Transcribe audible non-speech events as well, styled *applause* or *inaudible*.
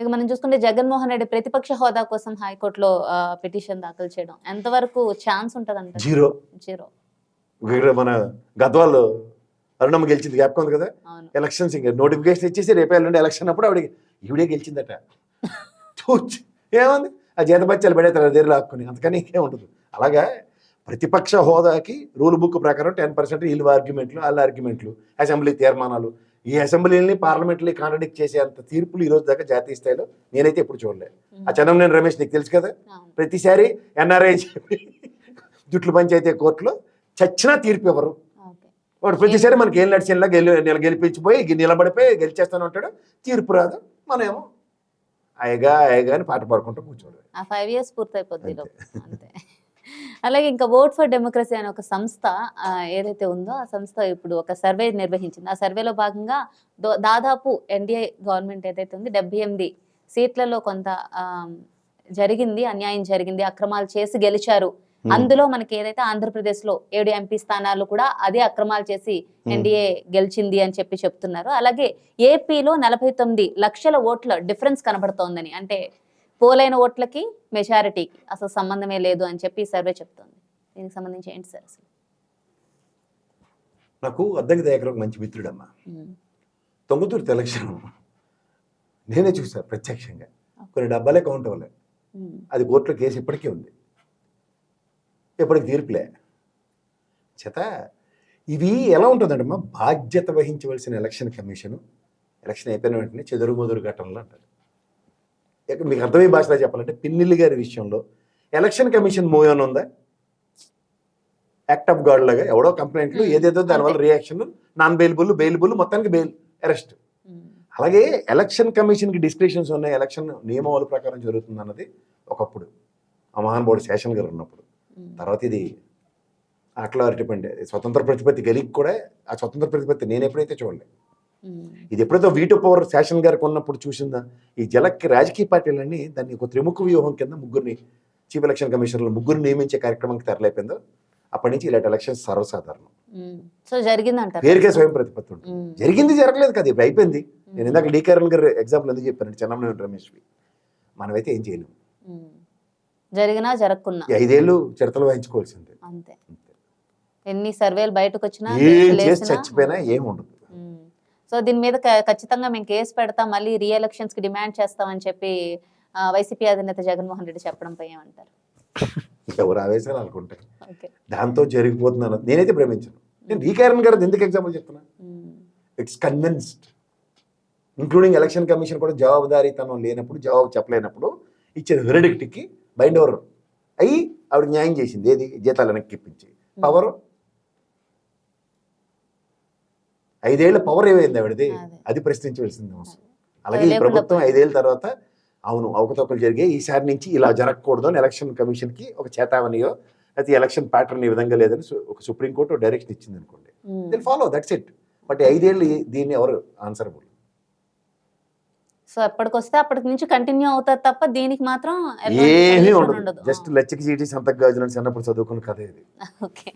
ఇక మనం చూసుకుంటే జగన్మోహన్ రెడ్డి ప్రతిపక్ష హోదా కోసం హైకోర్టులో పిటిషన్ దాఖలు చేయడం. ఎంతవరకు ఛాన్స్ ఉంటుంది జీరో. జీరో. ఇక్కడ మన గద్వాల్లో అరుణమ్మ గెలిచింది జ్ఞాపకం ఉంది కదా? ఎలక్షన్స్ ఇంకా నోటిఫికేషన్ ఇచ్చేసి రేపు ఎల్లుండి ఎలక్షన్ అప్పుడు ఆవిడ ఈవిడే గెలిచిందట. *laughs* చూచ్. ఏముంది? ఆ జీతబత్యాలు పడేస్తారు దగ్గర లాక్కుని అంతకని ఇంకేం ఉండదు. అలాగా ప్రతిపక్ష హోదాకి రూల్ బుక్ ప్రకారం టెన్ పర్సెంట్ వీళ్ళు ఆర్గ్యుమెంట్లు వాళ్ళ ఆర్గ్యుమెంట్లు అసెంబ్లీ తీర్మానాలు ఈ అసెంబ్లీని పార్లమెంట్ని కాంట్రడిక్ట్ చేసే అంత తీర్పులు ఈ రోజు దాకా జాతీయ స్థాయిలో నేనైతే ఎప్పుడు చూడలేదు ఆ చంద్రనేని రమేష్ నీకు తెలుసు కదా? ప్రతిసారి ఎన్ఆర్ఐ చెప్పి జుట్లు పంచాయతీ కోర్టులో చచ్చినా తీర్పు ఇవ్వరు వాడు ప్రతిసారి మనకి ఏం నడిచేలా గెలి నిల గెలిపించిపోయి నిలబడిపోయి గెలిచేస్తాను అంటాడు. తీర్పు రాదు. మనమేమో అయ్యగా అయ్యగా అని పాట పాడుకుంటూ కూర్చోడు ఫైవ్ ఇయర్స్ పూర్తయిపోద్ది అంతే. అలాగే ఇంకా ఓట్ ఫర్ డెమోక్రసీ అనే ఒక సంస్థ ఏదైతే ఉందో ఆ సంస్థ ఇప్పుడు ఒక సర్వే నిర్వహించింది. ఆ సర్వేలో భాగంగా దాదాపు ఎన్డీఏ గవర్నమెంట్ ఏదైతే ఉంది డెబ్బై ఎనిమిది సీట్లలో కొంత జరిగింది అన్యాయం జరిగింది అక్రమాలు చేసి గెలిచారు. Hmm. అందులో మనకి ఏదైతే ఆంధ్రప్రదేశ్లో ఏడు ఎంపీ స్థానాలు కూడా అదే అక్రమాలు చేసి ఎన్డీఏ గెలిచింది అని చెప్పి చెప్తున్నారు. అలాగే ఏపీలో నలభై తొమ్మిది లక్షల ఓట్ల డిఫరెన్స్ కనబడుతోందని. అంటే పోలైన ఓట్లకి మెజారిటీకి అసలు సంబంధమే లేదు అని చెప్పి ఈ సర్వే చెప్తోంది. దీనికి సంబంధించి ఏంటి సార్ అసలు? నాకు అద్దెకి దగ్గర ఒక మంచి మిత్రుడమ్మా. తొంగుతూరు ఎలక్షన్ నేనే చూసా ప్రత్యక్షంగా. కొన్ని డబ్బాలే కౌంట్ అవ్వలే అది కోర్టులో కేసు ఇప్పటికీ ఉంది. ఇప్పటికి తీర్పులే. చేత ఇవి ఎలా ఉంటుందంటమ్మా? బాధ్యత వహించవలసిన ఎలక్షన్ కమిషన్ ఎలక్షన్ అయిపోయిన వెంటనే చెదురు మొదురు ఘటనలు అంటారు. మీకు అర్థమయ్యే భాషలో చెప్పాలంటే పిన్నిల్లి గారి విషయంలో ఎలక్షన్ కమిషన్ మూవ్ అని ఉందా? యాక్ట్ ఆఫ్ గాడ్ లాగా ఎవడో కంప్లైంట్లు. ఏదేదో దానివల్ల రియాక్షన్ నాన్ బెయిలబుల్ బెయిలబుల్ మొత్తానికి బెయిల్ అరెస్ట్ అలాగే ఎలక్షన్ కమిషన్కి డిస్క్రిప్షన్స్ ఉన్నాయి ఎలక్షన్ నియమావళి ప్రకారం జరుగుతుంది అన్నది ఒకప్పుడు. ఆ మహానుభావుడు శేషన్ గారు ఉన్నప్పుడు. తర్వాత ఇది అట్లా డిపెండ్ స్వతంత్ర ప్రతిపత్తి గెలికి కూడా ఆ స్వతంత్ర ప్రతిపత్తి నేను ఎప్పుడైతే చూడలే. ఉమ్, ఇది ఎప్పుడైతే వీటో పవర్ శాసన్ గారికి ఉన్నప్పుడు చూసిందా? ఈ జలక్కి రాజకీయ పార్టీలన్నీ దాన్ని ఒక త్రిముఖ వ్యూహం కింద ముగ్గురిని చీఫ్ ఎలక్షన్ కమిషనర్లు ముగ్గురు నియమించే కార్యక్రమానికి తెరలేపిందో అప్పటి నుంచి ఇలాంటి ఎలక్షన్స్ సర్వసాధారణం. సో జరిగింది అంటారు పేరుకే స్వయం ప్రతిపత్తి ఉంటుంది జరిగింది జరగలేదు కదా ఇప్పుడు అయిపోయింది. నేను ఇందాక డీకారన్ గారు ఎగ్జాంపుల్ ఎందుకు చెప్పాను చెన్నమనేని రమేష్వి మనమైతే ఏం చేయలేము. జరిగినా జరగకున్నా. ఐదేళ్ళు చిరతలు వహించుకోవాల్సిందే అంతే. ఎన్ని సర్వేలు బయటకు వచ్చినా చచ్చిపోయినా ఏం ఉండదు. సో దీని మీద ఖచ్చితంగా మేము కేసు పెడతాం మళ్ళీ రీ ఎలక్షన్స్కి డిమాండ్ చేస్తామని చెప్పి వైసీపీ అధినేత జగన్మోహన్ రెడ్డి చెప్పడంపై ఏమంటారు? ఎవరు ఆవేశాలు అనుకుంటారు. ఓకే. దాంతో జరిగిపోతుంది అన్నది నేనైతే ప్రేమించను నేను డీకారన్ గారు ఎందుకు ఎగ్జాంపుల్ చెప్తున్నా? It's convinced including election commission కూడా జవాబుదారీతనం లేనప్పుడు జవాబు చెప్పలేనప్పుడు ఇచ్చిన వెరడిక్ట్కి బైండ్ ఓవర్ అయ్యి ఆవిడ న్యాయం చేసింది. ఏది? జీతాలు వెనక్కి ఇప్పించి. పవర్ ఐదేళ్ళ పవర్ ఏమైంది ఆవిడది? అదే. ప్రశ్నించవలసింది అవసరం అలాగే ఈ ప్రభుత్వం. ఐదేళ్ళ తర్వాత అవును అవకతవకలు జరిగాయి. ఈసారి నుంచి ఇలా జరగకూడదు అని ఎలక్షన్ కమిషన్కి ఒక చేతావనియో అయితే ఎలక్షన్ ప్యాటర్న్ ఈ విధంగా లేదని ఒక సుప్రీంకోర్టు డైరెక్షన్ ఇచ్చింది అనుకోండి. దిల్ ఫాలో దట్స్ ఇట్ బట్ ఐదేళ్ళు దీన్ని ఎవరు ఆన్సరబుల్ సో ఎప్పటికొస్తే అప్పటికి నుంచి కంటిన్యూ అవుతుంది తప్ప దీనికి మాత్రం ఏమీ ఉండదు. జస్ట్ లచ్చకి చీటీ సంతకు గాజులని చిన్నప్పుడు చదువుకున్న కథ ఇది. *laughs* ఓకే.